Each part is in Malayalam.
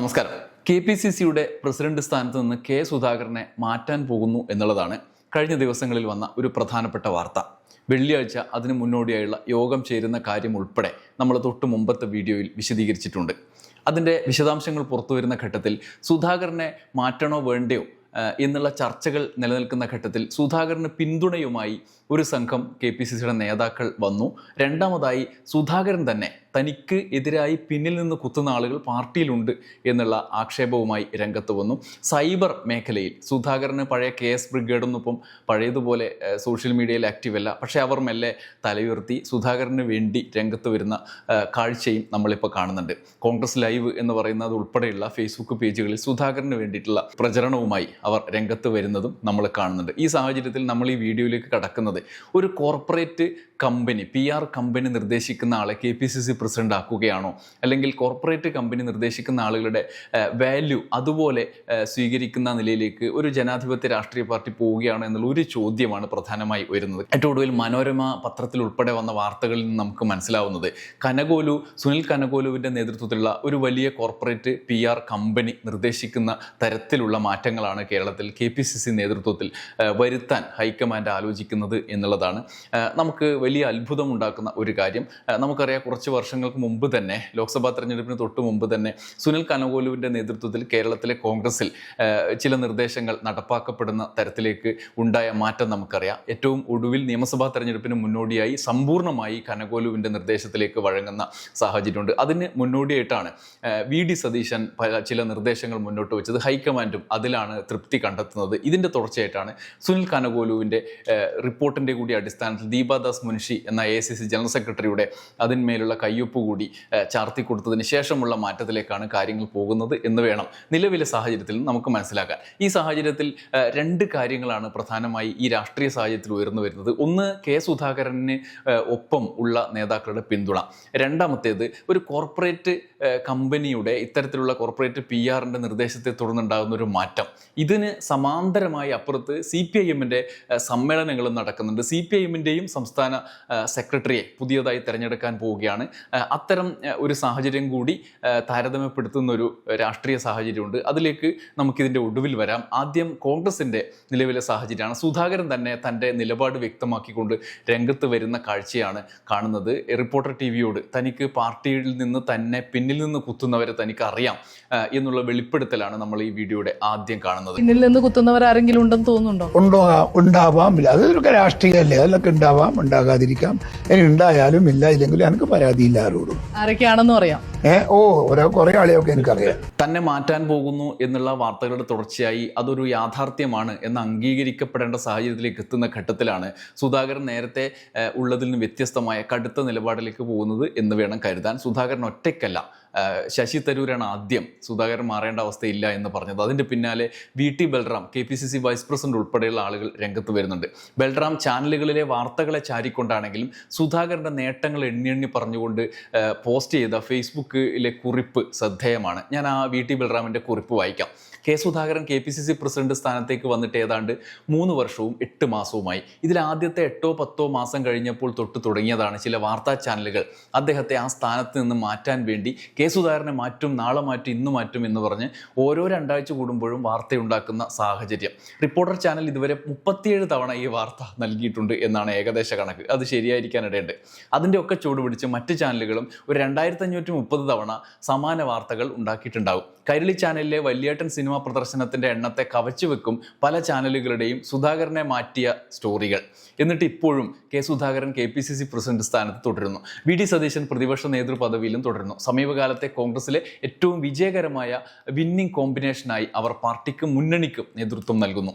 നമസ്കാരം. കെ പി സി സിയുടെ പ്രസിഡന്റ് സ്ഥാനത്ത് നിന്ന് കെ സുധാകരനെ മാറ്റാൻ പോകുന്നു എന്നുള്ളതാണ് കഴിഞ്ഞ ദിവസങ്ങളിൽ വന്ന ഒരു പ്രധാനപ്പെട്ട വാർത്ത. വെള്ളിയാഴ്ച അതിന് മുന്നോടിയായുള്ള യോഗം ചേരുന്ന കാര്യം ഉൾപ്പെടെ നമ്മൾ തൊട്ട് മുമ്പത്തെ വീഡിയോയിൽ വിശദീകരിച്ചിട്ടുണ്ട്. അതിന്റെ വിശദാംശങ്ങൾ പുറത്തു വരുന്ന ഘട്ടത്തിൽ സുധാകരനെ മാറ്റണോ വേണ്ടയോ എന്നുള്ള ചർച്ചകൾ നിലനിൽക്കുന്ന ഘട്ടത്തിൽ സുധാകരന് പിന്തുണയുമായി ഒരു സംഘം കെ പി സി സിയുടെ നേതാക്കൾ വന്നു. രണ്ടാമതായി സുധാകരൻ തന്നെ തനിക്ക് എതിരായി പിന്നിൽ നിന്ന് കുത്തുന്ന ആളുകൾ പാർട്ടിയിലുണ്ട് എന്നുള്ള ആക്ഷേപവുമായി രംഗത്ത് വന്നു. സൈബർ മേഖലയിൽ സുധാകരന് പഴയ കെ എസ് ബ്രിഗേഡൊന്നൊപ്പം പഴയതുപോലെ സോഷ്യൽ മീഡിയയിൽ ആക്റ്റീവ് അല്ല. പക്ഷേ അവർ മെല്ലെ തലയുയർത്തി സുധാകരന് വേണ്ടി രംഗത്ത് വരുന്ന കാഴ്ചയും നമ്മളിപ്പോൾ കാണുന്നുണ്ട്. കോൺഗ്രസ് ലൈവ് എന്ന് പറയുന്നത് ഉൾപ്പെടെയുള്ള ഫേസ്ബുക്ക് പേജുകളിൽ സുധാകരന് വേണ്ടിയിട്ടുള്ള പ്രചരണവുമായി അവർ രംഗത്ത് വരുന്നതും നമ്മൾ കാണുന്നുണ്ട്. ഈ സാഹചര്യത്തിൽ നമ്മൾ ഈ വീഡിയോയിലേക്ക് കടക്കുന്നത് ഒരു corporate company P R company നിർദ്ദേശിക്കുന്ന ആളെ K P C C president ആക്കുകയാണോ? അല്ലെങ്കിൽ കോർപ്പറേറ്റ് കമ്പനി നിർദ്ദേശിക്കുന്ന ആളുകളുടെ വാല്യൂ അതുപോലെ സ്വീകരിക്കുന്ന നിലയിലേക്ക് ഒരു ജനാധിപത്യ രാഷ്ട്രീയ പാർട്ടി പോവുകയാണോ എന്നുള്ള ഒരു ചോദ്യമാണ് പ്രധാനമായി വരുന്നത് ഏറ്റവും ഒടുവിൽ മനോരമ പത്രത്തിൽ ഉൾപ്പെടെ വന്ന വാർത്തകളിൽ നിന്ന് നമുക്ക് മനസ്സിലാവുന്നത് കനകോലു സുനിൽ കനകോലുവിന്റെ നേതൃത്വത്തിലുള്ള ഒരു വലിയ കോർപ്പറേറ്റ് പി ആർ കമ്പനി നിർദ്ദേശിക്കുന്ന തരത്തിലുള്ള മാറ്റങ്ങളാണ് കേരളത്തിൽ കെ പി സി സി നേതൃത്വത്തിൽ വരുത്താൻ ഹൈക്കമാൻഡ് ആലോചിക്കുന്നത് എന്നുള്ളതാണ്. നമുക്ക് വലിയ അത്ഭുതം ഉണ്ടാക്കുന്ന ഒരു കാര്യം. നമുക്കറിയാം കുറച്ച് വർഷങ്ങൾക്ക് മുമ്പ് തന്നെ ലോക്സഭാ തെരഞ്ഞെടുപ്പിന് തൊട്ട് മുമ്പ് തന്നെ സുനിൽ കനകോലുവിന്റെ നേതൃത്വത്തിൽ കേരളത്തിലെ കോൺഗ്രസിൽ ചില നിർദ്ദേശങ്ങൾ നടപ്പാക്കപ്പെടുന്ന തരത്തിലേക്ക് ഉണ്ടായ മാറ്റം നമുക്കറിയാം. ഏറ്റവും ഒടുവിൽ നിയമസഭാ തെരഞ്ഞെടുപ്പിന് മുന്നോടിയായി സമ്പൂർണമായി കനകോലുവിന്റെ നിർദ്ദേശത്തിലേക്ക് വഴങ്ങുന്ന സാഹചര്യമുണ്ട്. അതിന് മുന്നോടിയായിട്ടാണ് വി ഡി സതീശൻ പല ചില നിർദ്ദേശങ്ങൾ മുന്നോട്ട് വെച്ചത്. ഹൈക്കമാൻഡും അതിലാണ് തൃപ്തി കണ്ടെത്തുന്നത്. ഇതിന്റെ തുടർച്ചയായിട്ടാണ് സുനിൽ കനകോലുവിന്റെ റിപ്പോർട്ടിന്റെ കൂടി അടിസ്ഥാനത്തിൽ ദീപാദാസ് മുൻഷി എന്ന എ സി സി ജനറൽ സെക്രട്ടറിയുടെ അതിന്മേലുള്ള കയ്യൊപ്പ് കൂടി ചാർത്തി കൊടുത്തതിന് ശേഷമുള്ള മാറ്റത്തിലേക്കാണ് കാര്യങ്ങൾ പോകുന്നത് എന്ന് വേണം നിലവിലെ സാഹചര്യത്തിൽ നമുക്ക് മനസ്സിലാക്കാൻ. ഈ സാഹചര്യത്തിൽ രണ്ട് കാര്യങ്ങളാണ് പ്രധാനമായി ഈ രാഷ്ട്രീയ സാഹചര്യത്തിൽ ഉയർന്നു വരുന്നത്. ഒന്ന് കെ സുധാകരന് ഒപ്പം ഉള്ള നേതാക്കളുടെ പിന്തുണ. രണ്ടാമത്തേത് ഒരു കോർപ്പറേറ്റ് കമ്പനിയുടെ ഇത്തരത്തിലുള്ള കോർപ്പറേറ്റ് പി ആറിന്റെ നിർദ്ദേശത്തെ തുടർന്നുണ്ടാകുന്ന ഒരു മാറ്റം. ഇതിന് സമാന്തരമായി അപ്പുറത്ത് സി പി ഐ എമ്മിന്റെ സമ്മേളനങ്ങളും നടക്കുന്നുണ്ട്. സി പി ഐ എമ്മിന്റെയും സംസ്ഥാന സെക്രട്ടറിയെ പുതിയതായി തിരഞ്ഞെടുക്കാൻ പോവുകയാണ്. അത്തരം ഒരു സാഹചര്യം കൂടി താരതമ്യപ്പെടുത്തുന്ന ഒരു രാഷ്ട്രീയ സാഹചര്യമുണ്ട്. അതിലേക്ക് നമുക്കിതിന്റെ ഒടുവിൽ വരാം. ആദ്യം കോൺഗ്രസിന്റെ നിലവിലെ സാഹചര്യമാണ്. സുധാകരൻ തന്നെ തന്റെ നിലപാട് വ്യക്തമാക്കിക്കൊണ്ട് രംഗത്ത് വരുന്ന കാഴ്ചയാണ് കാണുന്നത്. റിപ്പോർട്ടർ ടി വിയോട് തനിക്ക് പാർട്ടിയിൽ നിന്ന് തന്നെ പിന്നിൽ നിന്ന് കുത്തുന്നവരെ തനിക്ക് അറിയാം എന്നുള്ള വെളിപ്പെടുത്തലാണ് നമ്മൾ ഈ വീഡിയോയുടെ ആദ്യം കാണുന്നത്. പിന്നിൽ നിന്ന് കുത്തുന്നവർ ആരെങ്കിലും ഉണ്ടെന്ന് തോന്നുന്നുണ്ടോ? ഉണ്ടോ? ഉണ്ടാവാം. അതൊക്കെ രാഷ്ട്രീയമല്ലേ? അതിലൊക്കെ ഉണ്ടാവാം. ഉണ്ടാകാതിരിക്കാം ഇനി ഉണ്ടായാലും ഇല്ല ഇല്ലെങ്കിലും എനിക്ക് പരാതിയില്ല ആരോടും ആരൊക്കെയാണെന്നും അറിയാം ഏ? ഓ ഓരോ കുറെ ആളെയൊക്കെ എനിക്കറിയാം. തന്നെ മാറ്റാൻ പോകുന്നു എന്നുള്ള വാർത്തകളുടെ തുടർച്ചയായി അതൊരു യാഥാർത്ഥ്യമാണ് എന്ന് അംഗീകരിക്കപ്പെടേണ്ട സാഹചര്യത്തിലേക്ക് എത്തുന്ന ഘട്ടത്തിലാണ് സുധാകരൻ നേരത്തെ ഉള്ളതിൽ നിന്ന് വ്യത്യസ്തമായ കടുത്ത നിലപാടിലേക്ക് പോകുന്നത് എന്ന് വേണം കരുതാൻ. സുധാകരൻ ഒറ്റയ്ക്കല്ല. ശശി തരൂരാണ് ആദ്യം സുധാകരൻ മാറേണ്ട അവസ്ഥയില്ല എന്ന് പറഞ്ഞത്. അതിന്റെ പിന്നാലെ V T Balram K P C C vice president ഉൾപ്പെടെയുള്ള ആളുകൾ രംഗത്ത് വരുന്നുണ്ട്. ബൽറാം ചാനലുകളിലെ വാർത്തകളെ ചാരിക്കൊണ്ടാണെങ്കിലും സുധാകരന്റെ നേട്ടങ്ങൾ എണ്ണി എണ്ണി പറഞ്ഞുകൊണ്ട് പോസ്റ്റ് ചെയ്ത ഫേസ്ബുക്കിലെ കുറിപ്പ് ശ്രദ്ധേയമാണ്. ഞാൻ ആ വി ടി ബൽറാമിന്റെ കുറിപ്പ് വായിക്കാം. K Sudhakaran K P C C president സ്ഥാനത്തേക്ക് വന്നിട്ട് ഏതാണ്ട് മൂന്ന് വർഷവും എട്ട് മാസവുമായി. ഇതിൽ ആദ്യത്തെ എട്ടോ പത്തോ മാസം കഴിഞ്ഞപ്പോൾ തൊട്ട് തുടങ്ങിയതാണ് ചില വാർത്താ ചാനലുകൾ. അദ്ദേഹത്തെ ആ സ്ഥാനത്ത് നിന്ന് മാറ്റാൻ വേണ്ടി കെ സുധാകരനെ മാറ്റും നാളെ മാറ്റും ഇന്ന് മാറ്റും എന്ന് പറഞ്ഞ് ഓരോ രണ്ടാഴ്ച കൂടുമ്പോഴും വാർത്തയുണ്ടാക്കുന്ന സാഹചര്യം. റിപ്പോർട്ടർ ചാനൽ ഇതുവരെ മുപ്പത്തിയേഴ് തവണ ഈ വാർത്ത നൽകിയിട്ടുണ്ട് എന്നാണ് ഏകദേശ കണക്ക്. അത് ശരിയായിരിക്കാനിടയുണ്ട് അതിന്റെ ഒക്കെ ചൂട് പിടിച്ച് മറ്റ് ചാനലുകളും ഒരു രണ്ടായിരത്തി അഞ്ഞൂറ്റി മുപ്പത് തവണ സമാന വാർത്തകൾ ഉണ്ടാക്കിയിട്ടുണ്ടാകും കൈരളി ചാനലിലെ വലിയേട്ടൻ സിനിമ പ്രദർശനത്തിന്റെ എണ്ണത്തെ കവച്ചു വെക്കും പല ചാനലുകളുടെയും സുധാകരനെ മാറ്റിയ സ്റ്റോറികൾ. എന്നിട്ട് ഇപ്പോഴും K Sudhakaran K P C C president സ്ഥാനത്ത് തുടരുന്നു. വി ഡി സതീശൻ പ്രതിപക്ഷ നേതൃപദവിയിലും തുടരുന്നു. സമീപകാലത്തെ കോൺഗ്രസിലെ ഏറ്റവും വിജയകരമായ വിന്നിംഗ് കോമ്പിനേഷനായി അവർ പാർട്ടിക്കും മുന്നണിക്കും നേതൃത്വം നൽകുന്നു.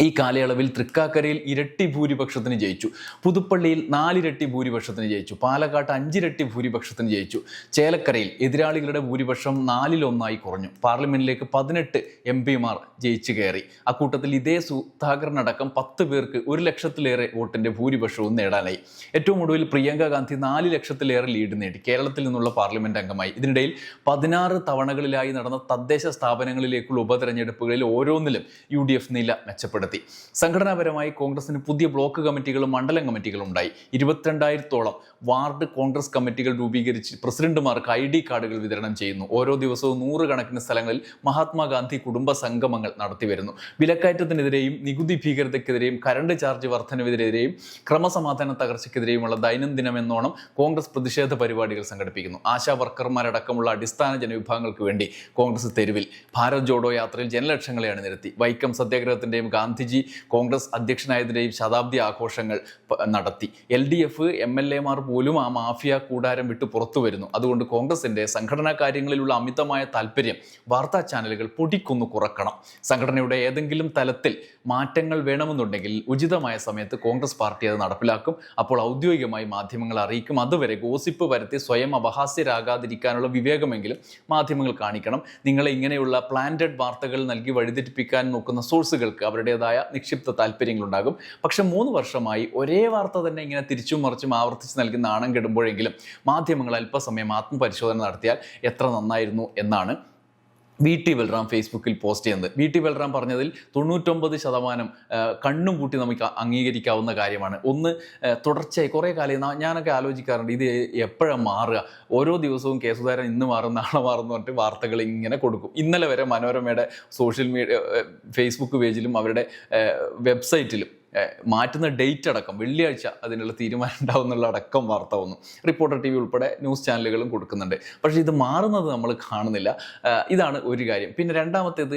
ഈ കാലയളവിൽ തൃക്കാക്കരയിൽ ഇരട്ടി ഭൂരിപക്ഷത്തിന് ജയിച്ചു. പുതുപ്പള്ളിയിൽ നാലിരട്ടി ഭൂരിപക്ഷത്തിന് ജയിച്ചു. പാലക്കാട്ട് അഞ്ചിരട്ടി ഭൂരിപക്ഷത്തിന് ജയിച്ചു. ചേലക്കരയിൽ എതിരാളികളുടെ ഭൂരിപക്ഷം നാലിലൊന്നായി കുറഞ്ഞു. പാർലമെന്റിലേക്ക് പതിനെട്ട് എം പിമാർ ജയിച്ചു കയറി. അക്കൂട്ടത്തിൽ ഇതേ സുധാകരനടക്കം പത്ത് പേർക്ക് ഒരു ലക്ഷത്തിലേറെ വോട്ടിന്റെ ഭൂരിപക്ഷവും നേടാനായി. ഏറ്റവും ഒടുവിൽ പ്രിയങ്ക ഗാന്ധി നാല് ലക്ഷത്തിലേറെ ലീഡ് നേടി. കേരളത്തിൽ നിന്നുള്ള പാർലമെന്റ് അംഗമായി. ഇതിനിടയിൽ പതിനാറ് തവണകളിലായി നടന്ന തദ്ദേശ സ്ഥാപനങ്ങളിലേക്കുള്ള ഉപതെരഞ്ഞെടുപ്പുകളിൽ ഓരോന്നിലും യു ഡി എഫ് നില മെച്ചപ്പെടുത്തി. കുറ്റപ്പെടുത്തി സംഘടനാപരമായി കോൺഗ്രസിന് പുതിയ ബ്ലോക്ക് കമ്മിറ്റികളും മണ്ഡലം കമ്മിറ്റികളും ഉണ്ടായി. ഇരുപത്തിരണ്ടായിരത്തോളം വാർഡ് കോൺഗ്രസ് കമ്മിറ്റികൾ രൂപീകരിച്ച് പ്രസിഡന്റുമാർക്ക് ഐ ഡി കാർഡുകൾ വിതരണം ചെയ്യുന്നു. ഓരോ ദിവസവും നൂറുകണക്കിന് സ്ഥലങ്ങളിൽ മഹാത്മാഗാന്ധി കുടുംബ സംഗമങ്ങൾ നടത്തിവരുന്നു വിലക്കയറ്റത്തിനെതിരെയും നികുതി ഭീകരതയ്ക്കെതിരെയും കരണ്ട് ചാർജ് വർധനവിനെതിരെയും ക്രമസമാധാന തകർച്ചയ്ക്കെതിരെയുമുള്ള ദൈനംദിനം എന്നോണം കോൺഗ്രസ് പ്രതിഷേധ പരിപാടികൾ സംഘടിപ്പിക്കുന്നു. ആശാ വർക്കർമാരടക്കമുള്ള അടിസ്ഥാന ജനവിഭാഗങ്ങൾക്ക് വേണ്ടി കോൺഗ്രസ് തെരുവിൽ ഭാരത് ജോഡോ യാത്രയിൽ ജനലക്ഷങ്ങളെ അണിനിരത്തി. വൈക്കം സത്യാഗ്രഹത്തിന്റെയും ഗാന്ധിജി കോൺഗ്രസ് അധ്യക്ഷനായതിന്റെയും ശതാബ്ദി ആഘോഷങ്ങൾ നടത്തി. L D F M L എമാർ പോലും ആ മാഫിയ കൂടാരം വിട്ട് പുറത്തു വരുന്നു. അതുകൊണ്ട് കോൺഗ്രസിന്റെ സംഘടനാ കാര്യങ്ങളിലുള്ള അമിതമായ താല്പര്യം വാർത്താ ചാനലുകൾ പൊടിക്കൊന്നു കുറക്കണം. സംഘടനയുടെ ഏതെങ്കിലും തലത്തിൽ മാറ്റങ്ങൾ വേണമെന്നുണ്ടെങ്കിൽ ഉചിതമായ സമയത്ത് കോൺഗ്രസ് പാർട്ടി അത് നടപ്പിലാക്കും. അപ്പോൾ ഔദ്യോഗികമായി മാധ്യമങ്ങൾ അറിയിക്കും. അതുവരെ ഗോസിപ്പ് വരുത്തി സ്വയം അപഹാസ്യരാകാതിരിക്കാനുള്ള വിവേകമെങ്കിലും മാധ്യമങ്ങൾ കാണിക്കണം. നിങ്ങളെ ഇങ്ങനെയുള്ള പ്ലാന്റഡ് വാർത്തകൾ നൽകി വഴിതെറ്റിപ്പിക്കാൻ നോക്കുന്ന സോഴ്സുകൾക്ക് അവരുടേതായ നിക്ഷിപ്ത താല്പര്യങ്ങളുണ്ടാകും. പക്ഷെ മൂന്ന് വർഷമായി ഒരേ വാർത്ത തന്നെ ഇങ്ങനെ തിരിച്ചും മറിച്ചും ആവർത്തിച്ച് നൽകുന്ന ആണം കെടുമ്പോഴെങ്കിലും മാധ്യമങ്ങൾ അല്പസമയം ആത്മപരിശോധന നടത്തിയാൽ എത്ര നന്നായിരുന്നു എന്നാണ് വി ടി ബൽറാം ഫേസ്ബുക്കിൽ പോസ്റ്റ് ചെയ്യുന്നത്. വി ടി ബൽറാം പറഞ്ഞതിൽ തൊണ്ണൂറ്റൊമ്പത് ശതമാനം കണ്ണും കൂട്ടി നമുക്ക് അംഗീകരിക്കാവുന്ന കാര്യമാണ്. ഒന്ന് തുടർച്ചയായി കുറേ കാലം ഞാനൊക്കെ ആലോചിക്കാറുണ്ട് ഇത് എപ്പോഴാണ് മാറുക? ഓരോ ദിവസവും കേസുധാരൻ ഇന്ന് മാറും നാളെ മാറും പറഞ്ഞിട്ട് വാർത്തകൾ ഇങ്ങനെ കൊടുക്കും. ഇന്നലെ വരെ മനോരമയുടെ സോഷ്യൽ മീഡിയ ഫേസ്ബുക്ക് പേജിലും അവരുടെ വെബ്സൈറ്റിലും മാറ്റുന്ന ഡേറ്റ് അടക്കം വെള്ളിയാഴ്ച അതിനുള്ള തീരുമാനം ഉണ്ടാവും എന്നുള്ള അടക്കം വാർത്ത വന്നു. റിപ്പോർട്ടർ ടി വി ഉൾപ്പെടെ ന്യൂസ് ചാനലുകളും കൊടുക്കുന്നുണ്ട്. പക്ഷേ ഇത് മാറുന്നത് നമ്മൾ കാണുന്നില്ല. ഇതാണ് ഒരു കാര്യം. പിന്നെ രണ്ടാമത്തേത്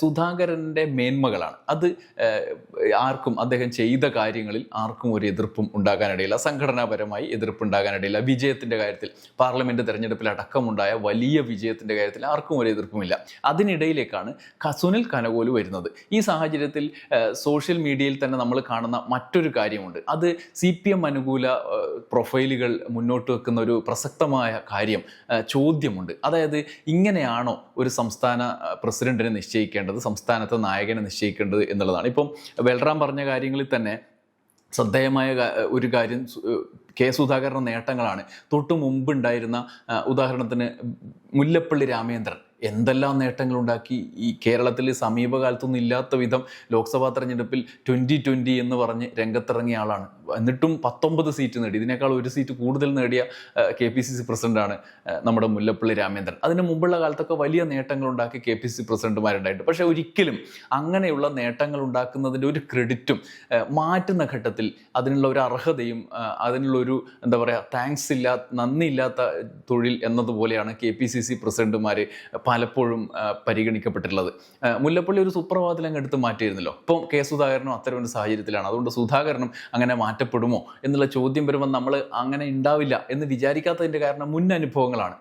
സുധാകരന്റെ മേന്മകളാണ്. അത് ആർക്കും അദ്ദേഹം ചെയ്ത കാര്യങ്ങളിൽ ആർക്കും ഒരു എതിർപ്പും ഉണ്ടാകാനിടയില്ല. സംഘടനാപരമായി എതിർപ്പ് ഉണ്ടാകാനിടയില്ല. വിജയത്തിന്റെ കാര്യത്തിൽ പാർലമെന്റ് തെരഞ്ഞെടുപ്പിൽ അടക്കമുണ്ടായ വലിയ വിജയത്തിന്റെ കാര്യത്തിൽ ആർക്കും ഒരു എതിർപ്പുമില്ല. അതിനിടയിലേക്കാണ് സുനിൽ കനകോൽ വരുന്നത്. ഈ സാഹചര്യത്തിൽ സോഷ്യൽ മീഡിയയിൽ തന്നെ നമ്മൾ കാണുന്ന മറ്റൊരു കാര്യമുണ്ട്. അത് സി പി എം അനുകൂല പ്രൊഫൈലുകൾ മുന്നോട്ട് വെക്കുന്ന ഒരു പ്രസക്തമായ കാര്യം ചോദ്യമുണ്ട്. അതായത് ഇങ്ങനെയാണോ ഒരു സംസ്ഥാന പ്രസിഡന്റിനെ നിശ്ചയിക്കേണ്ടത് സംസ്ഥാനത്തെ നായകനെ നിശ്ചയിക്കേണ്ടത് എന്നുള്ളതാണ്. ഇപ്പം ബൽറാം പറഞ്ഞ കാര്യങ്ങളിൽ തന്നെ ശ്രദ്ധേയമായ ഒരു കാര്യം കെ സുധാകരന്റെ നേട്ടങ്ങളാണ്. തൊട്ടു മുമ്പുണ്ടായിരുന്ന ഉദാഹരണത്തിന് മുല്ലപ്പള്ളി രാമേന്ദ്രൻ. എന്തെല്ലാം നേട്ടങ്ങളുണ്ടാക്കി? ഈ കേരളത്തിൽ സമീപകാലത്തൊന്നും ഇല്ലാത്ത വിധം ലോക്സഭാ തെരഞ്ഞെടുപ്പിൽ ട്വന്റി ട്വന്റി എന്ന് പറഞ്ഞ് രംഗത്തിറങ്ങിയ ആളാണ്. എന്നിട്ടും പത്തൊമ്പത് സീറ്റ് നേടി. ഇതിനേക്കാൾ ഒരു സീറ്റ് കൂടുതൽ നേടിയ കെ പി സി സി പ്രസിഡന്റാണ് നമ്മുടെ മുല്ലപ്പള്ളി രാമേന്ദ്രൻ. അതിന് മുമ്പുള്ള കാലത്തൊക്കെ വലിയ നേട്ടങ്ങളുണ്ടാക്കി കെ പി സി പ്രസിഡന്റുമാരുണ്ടായിട്ട്. പക്ഷേ ഒരിക്കലും അങ്ങനെയുള്ള നേട്ടങ്ങൾ ഉണ്ടാക്കുന്നതിന്റെ ഒരു ക്രെഡിറ്റും മാറ്റുന്ന ഘട്ടത്തിൽ അതിനുള്ള ഒരു അർഹതയും അതിനുള്ള ഒരു എന്താ പറയുക താങ്ക്സ് ഇല്ലാ നന്ദിയില്ലാത്ത തൊഴിൽ എന്നതുപോലെയാണ് കെ പി സി സി പ്രസിഡന്റുമാർ പലപ്പോഴും പരിഗണിക്കപ്പെട്ടിട്ടുള്ളത്. മുല്ലപ്പള്ളി ഒരു സുപ്രഭാതത്തിൽ അങ്ങ് എടുത്ത് മാറ്റിയിരുന്നല്ലോ. ഇപ്പം കെ സുധാകരനും ഒരു സാഹചര്യത്തിലാണ്. അതുകൊണ്ട് സുധാകരനും അങ്ങനെ മാറ്റപ്പെടുമോ എന്നുള്ള ചോദ്യം വരുമ്പോൾ നമ്മൾ അങ്ങനെ ഉണ്ടാവില്ല എന്ന് വിചാരിക്കാത്തതിന്റെ കാരണം മുൻ അനുഭവങ്ങളാണ്.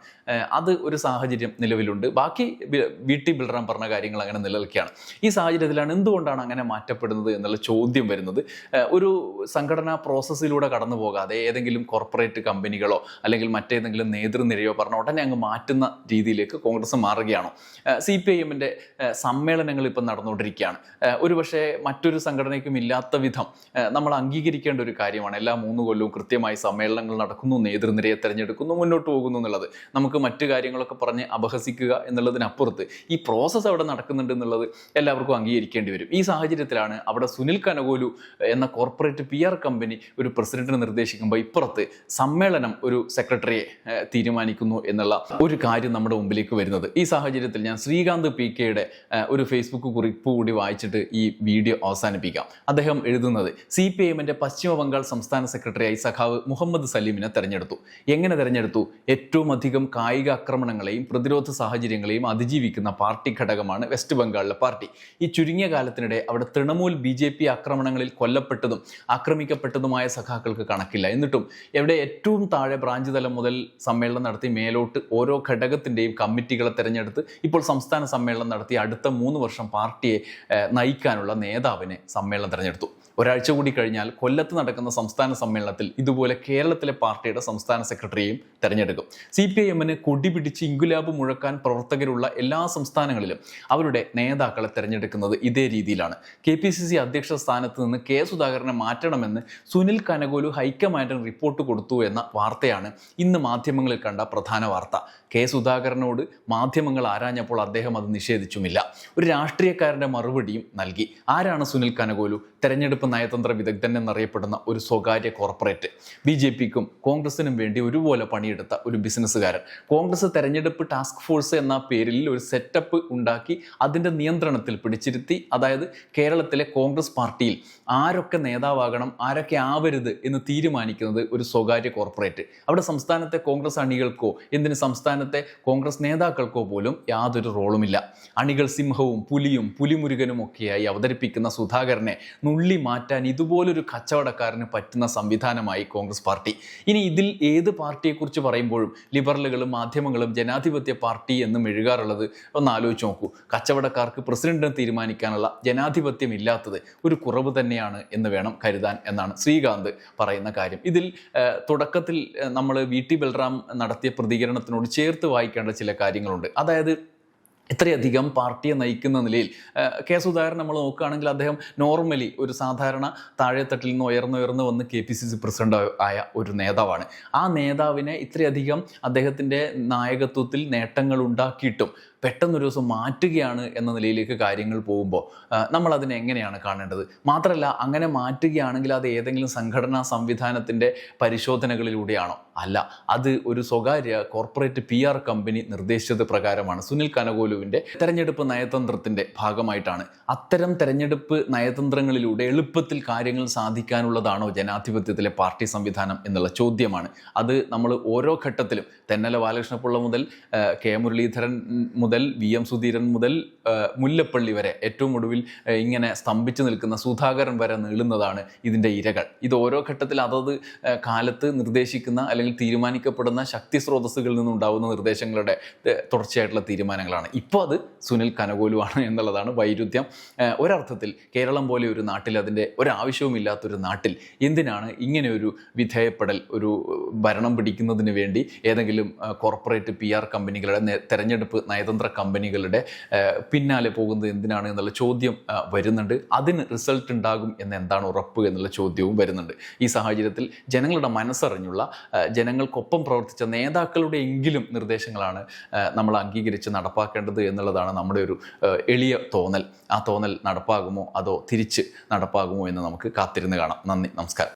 അത് ഒരു സാഹചര്യം നിലവിലുണ്ട്. ബാക്കി വി- ടി പറഞ്ഞ കാര്യങ്ങൾ അങ്ങനെ നിലനിൽക്കുകയാണ്. ഈ സാഹചര്യത്തിലാണ് എന്തുകൊണ്ടാണ് അങ്ങനെ മാറ്റപ്പെടുന്നത് എന്നുള്ള ചോദ്യം വരുന്നത്. ഒരു സംഘടനാ പ്രോസസ്സിലൂടെ കടന്നു പോകാതെ ഏതെങ്കിലും കോർപ്പറേറ്റ് കമ്പനികളോ അല്ലെങ്കിൽ മറ്റേതെങ്കിലും നേതൃനിരയോ പറഞ്ഞ ഉടനെ അങ്ങ് മാറ്റുന്ന രീതിയിലേക്ക് കോൺഗ്രസ് മാറുകയാണോ? സി പി ഐ എമ്മിന്റെ സമ്മേളനങ്ങൾ ഇപ്പം നടന്നുകൊണ്ടിരിക്കുകയാണ്. ഒരു ഒരുപക്ഷെ മറ്റൊരു സംഘടനയ്ക്കും ഇല്ലാത്ത വിധം നമ്മൾ അംഗീകരിക്കേണ്ട ഒരു കാര്യമാണ്. എല്ലാ മൂന്ന് കൊല്ലവും കൃത്യമായി സമ്മേളനങ്ങൾ നടക്കുന്നു നേതൃനിരയെ തിരഞ്ഞെടുക്കുന്നു മുന്നോട്ട് പോകുന്നു എന്നുള്ളത്. നമുക്ക് മറ്റു കാര്യങ്ങളൊക്കെ പറഞ്ഞ് അപഹസിക്കുക എന്നുള്ളതിനപ്പുറത്ത് ഈ പ്രോസസ്സ് അവിടെ നടക്കുന്നുണ്ട് എന്നുള്ളത് എല്ലാവർക്കും അംഗീകരിക്കേണ്ടി വരും. ഈ സാഹചര്യത്തിലാണ് അവിടെ സുനിൽ കനകോലു എന്ന കോർപ്പറേറ്റ് പി ആർ കമ്പനി ഒരു പ്രസിഡന്റിനെ നിർദ്ദേശിക്കുമ്പോൾ ഇപ്പുറത്ത് സമ്മേളനം ഒരു സെക്രട്ടറിയെ തീരുമാനിക്കുന്നു എന്നുള്ള ഒരു കാര്യം നമ്മുടെ മുമ്പിലേക്ക് വരുന്നത്. ഈ സാഹചര്യത്തിൽ ഞാൻ ശ്രീകാന്ത് പി കെയുടെ ഒരു ഫേസ്ബുക്ക് കുറിപ്പ് കൂടി വായിച്ചിട്ട് ഈ വീഡിയോ അവസാനിപ്പിക്കാം. അദ്ദേഹം എഴുതുന്നത് സി പി ഐമിന്റെ പശ്ചിമ ബംഗാൾ സംസ്ഥാന സെക്രട്ടറിയായി സഖാവ് മുഹമ്മദ് സലീമിനെ തെരഞ്ഞെടുത്തു. എങ്ങനെ തെരഞ്ഞെടുത്തു? ഏറ്റവും അധികം കായിക ആക്രമണങ്ങളെയും പ്രതിരോധ സാഹചര്യങ്ങളെയും അതിജീവിക്കുന്ന പാർട്ടി ഘടകമാണ് വെസ്റ്റ് ബംഗാളിലെ പാർട്ടി. ഈ ചുരുങ്ങിയ കാലത്തിനിടെ അവിടെ തൃണമൂൽ ബി ജെ പി ആക്രമണങ്ങളിൽ കൊല്ലപ്പെട്ടതും ആക്രമിക്കപ്പെട്ടതുമായ സഖാക്കൾക്ക് കണക്കില്ല. എന്നിട്ടും എവിടെ ഏറ്റവും താഴെ ബ്രാഞ്ച് തലം മുതൽ സമ്മേളനം നടത്തി മേലോട്ട് ഓരോ ഘടകത്തിന്റെയും കമ്മിറ്റികളെ തെരഞ്ഞെടുത്ത് ഇപ്പോൾ സംസ്ഥാന സമ്മേളനം നടത്തി അടുത്ത മൂന്ന് വർഷം പാർട്ടിയെ നയിക്കാനുള്ള നേതാവിനെ സമ്മേളനം തെരഞ്ഞെടുത്തു. ഒരാഴ്ച കൂടി കഴിഞ്ഞാൽ കൊല്ലത്ത് നടക്കുന്ന സംസ്ഥാന സമ്മേളനത്തിൽ ഇതുപോലെ കേരളത്തിലെ പാർട്ടിയുടെ സംസ്ഥാന സെക്രട്ടറിയെയും തെരഞ്ഞെടുക്കും. സി പി ഐ എമ്മിന് കൊടി പിടിച്ച് ഇങ്കുലാബ് മുഴക്കാൻ പ്രവർത്തകരുള്ള എല്ലാ സംസ്ഥാനങ്ങളിലും അവരുടെ നേതാക്കളെ തെരഞ്ഞെടുക്കുന്നത് ഇതേ രീതിയിലാണ്. കെ പി സി സി അധ്യക്ഷ സ്ഥാനത്ത് നിന്ന് കെ സുധാകരനെ മാറ്റണമെന്ന് സുനിൽ കനകോലു ഹൈക്കമാൻഡിന് റിപ്പോർട്ട് കൊടുത്തു എന്ന വാർത്തയാണ് ഇന്ന് മാധ്യമങ്ങളിൽ കണ്ട പ്രധാന വാർത്ത. കെ സുധാകരനോട് മാധ്യമങ്ങൾ ആരാഞ്ഞപ്പോൾ അദ്ദേഹം അത് നിഷേധിച്ചുമില്ല. ഒരു രാഷ്ട്രീയക്കാരന്റെ മറുപടിയും നൽകി. ആരാണ് സുനിൽ കനകോലു തെരഞ്ഞെടുപ്പ് നയതന്ത്ര വിദഗ്ധൻ എന്നറിയപ്പെടുന്ന ഒരു സ്വകാര്യ കോർപ്പറേറ്റ്. ബി ജെ പിക്കും കോൺഗ്രസിനും വേണ്ടി ഒരുപോലെ പണിയെടുത്ത ഒരു ബിസിനസ്സുകാരൻ. കോൺഗ്രസ് തെരഞ്ഞെടുപ്പ് ടാസ്ക് ഫോഴ്സ് എന്ന പേരിൽ ഒരു സെറ്റപ്പ് ഉണ്ടാക്കി അതിന്റെ നിയന്ത്രണത്തിൽ പിടിച്ചിരുത്തി. അതായത് കേരളത്തിലെ കോൺഗ്രസ് പാർട്ടിയിൽ ആരൊക്കെ നേതാവാകണം ആരൊക്കെ ആവരുത് എന്ന് തീരുമാനിക്കുന്നത് ഒരു സ്വകാര്യ കോർപ്പറേറ്റ്. അവിടെ സംസ്ഥാനത്തെ കോൺഗ്രസ് അണികൾക്കോ എന്തിന് സംസ്ഥാനത്തെ കോൺഗ്രസ് നേതാക്കൾക്കോ പോലും യാതൊരു റോളുമില്ല. അണികൾ സിംഹവും പുലിയും പുലിമുരുകനും ഒക്കെയായി അവതരിപ്പിക്കുന്ന സുധാകരനെ നുള്ളി മാറ്റാൻ ഇതുപോലൊരു കച്ചവടക്കാരന് പറ്റുന്ന സംവിധാനമായി കോൺഗ്രസ് പാർട്ടി. ഇനി ഇതിൽ ഏത് പാർട്ടിയെക്കുറിച്ച് പറയുമ്പോഴും ലിബറലുകളും മാധ്യമങ്ങളും ജനാധിപത്യ പാർട്ടി എന്ന് മെഴുകാറുള്ളത് ഒന്ന് ആലോചിച്ച് നോക്കൂ. കച്ചവടക്കാർക്ക് പ്രസിഡന്റിനെ തീരുമാനിക്കാനുള്ള ജനാധിപത്യം ഇല്ലാത്തത് ഒരു കുറവ് തന്നെയാണ് എന്ന് വേണം കരുതാൻ എന്നാണ് ശ്രീകാന്ത് പറയുന്ന കാര്യം. ഇതിൽ തുടക്കത്തിൽ നമ്മൾ വി ടി ബൽറാം നടത്തിയ പ്രതികരണത്തിനോട് ചേർത്ത് വായിക്കേണ്ട ചില കാര്യങ്ങളുണ്ട്. അതായത് ഇത്രയധികം പാർട്ടിയെ നയിക്കുന്ന നിലയിൽ കെ സുധാകരൻ നമ്മൾ നോക്കുകയാണെങ്കിൽ അദ്ദേഹം നോർമലി ഒരു സാധാരണ താഴെത്തട്ടിൽ നിന്ന് ഉയർന്നുയർന്ന് വന്ന് K P C C president ആയ ഒരു നേതാവാണ്. ആ നേതാവിനെ ഇത്രയധികം അദ്ദേഹത്തിന്റെ നായകത്വത്തിൽ നേട്ടങ്ങൾ ഉണ്ടാക്കിയിട്ടും പെട്ടെന്നൊരു ദിവസം മാറ്റുകയാണ് എന്ന നിലയിലേക്ക് കാര്യങ്ങൾ പോകുമ്പോൾ നമ്മൾ അതിനെ എങ്ങനെയാണ് കാണേണ്ടത്? മാത്രമല്ല അങ്ങനെ മാറ്റുകയാണെങ്കിൽ അത് ഏതെങ്കിലും സംഘടനാ സംവിധാനത്തിന്റെ പരിശോധനകളിലൂടെയാണോ? അല്ല അത് ഒരു സ്വകാര്യ കോർപ്പറേറ്റ് പി ആർ കമ്പനി നിർദ്ദേശിച്ചത് പ്രകാരമാണ്. സുനിൽ കനകോലുവിന്റെ തെരഞ്ഞെടുപ്പ് നയതന്ത്രത്തിന്റെ ഭാഗമായിട്ടാണ്. അത്തരം തെരഞ്ഞെടുപ്പ് നയതന്ത്രങ്ങളിലൂടെ എളുപ്പത്തിൽ കാര്യങ്ങൾ സാധിക്കാനുള്ളതാണോ ജനാധിപത്യത്തിലെ പാർട്ടി സംവിധാനം എന്നുള്ള ചോദ്യമാണ്. അത് നമ്മൾ ഓരോ ഘട്ടത്തിലും തെന്നല ബാലകൃഷ്ണപിള്ള മുതൽ കെ മുരളീധരൻ മുതൽ വി എം സുധീരൻ മുതൽ മുല്ലപ്പള്ളി വരെ ഏറ്റവും ഒടുവിൽ ഇങ്ങനെ സ്തംഭിച്ചു നിൽക്കുന്ന സുധാകരൻ വരെ നീളുന്നതാണ് ഇതിന്റെ ഇരകൾ. ഇത് ഓരോ ഘട്ടത്തിൽ അതത് കാലത്ത് നിർദ്ദേശിക്കുന്ന അല്ലെങ്കിൽ തീരുമാനിക്കപ്പെടുന്ന ശക്തി സ്രോതസ്സുകളിൽ നിന്നുണ്ടാവുന്ന നിർദ്ദേശങ്ങളുടെ തുടർച്ചയായിട്ടുള്ള തീരുമാനങ്ങളാണ്. ഇപ്പോൾ അത് സുനിൽ കനകോലുവാണ് എന്നുള്ളതാണ് വൈരുദ്ധ്യം. ഒരർത്ഥത്തിൽ കേരളം പോലെ ഒരു നാട്ടിൽ അതിന്റെ ഒരാവശ്യവുമില്ലാത്തൊരു നാട്ടിൽ എന്തിനാണ് ഇങ്ങനെ ഒരു വിധേയപ്പെടൽ ഒരു ഭരണം പിടിക്കുന്നതിന് വേണ്ടി ഏതെങ്കിലും കോർപ്പറേറ്റ് പി ആർ കമ്പനികളുടെ തെരഞ്ഞെടുപ്പ് നയതന്ത്ര കമ്പനികളുടെ പിന്നാലെ പോകുന്നത് എന്തിനാണ് എന്നുള്ള ചോദ്യം വരുന്നുണ്ട്. അതിന് റിസൾട്ട് ഉണ്ടാകും എന്ന് എന്താണ് ഉറപ്പ് എന്നുള്ള ചോദ്യവും വരുന്നുണ്ട്. ഈ സാഹചര്യത്തിൽ ജനങ്ങളുടെ മനസ്സറിഞ്ഞുള്ള ജനങ്ങൾക്കൊപ്പം പ്രവർത്തിച്ച നേതാക്കളുടെ എങ്കിലും നിർദ്ദേശങ്ങളാണ് നമ്മൾ അംഗീകരിച്ച് നടപ്പാക്കേണ്ടത് എന്നുള്ളതാണ് നമ്മുടെ ഒരു എളിയ തോന്നൽ. ആ തോന്നൽ നടപ്പാകുമോ? അതോ തിരിച്ച് നടപ്പാകുമോ എന്ന് നമുക്ക് കാത്തിരുന്ന് കാണാം. നന്ദി. നമസ്കാരം.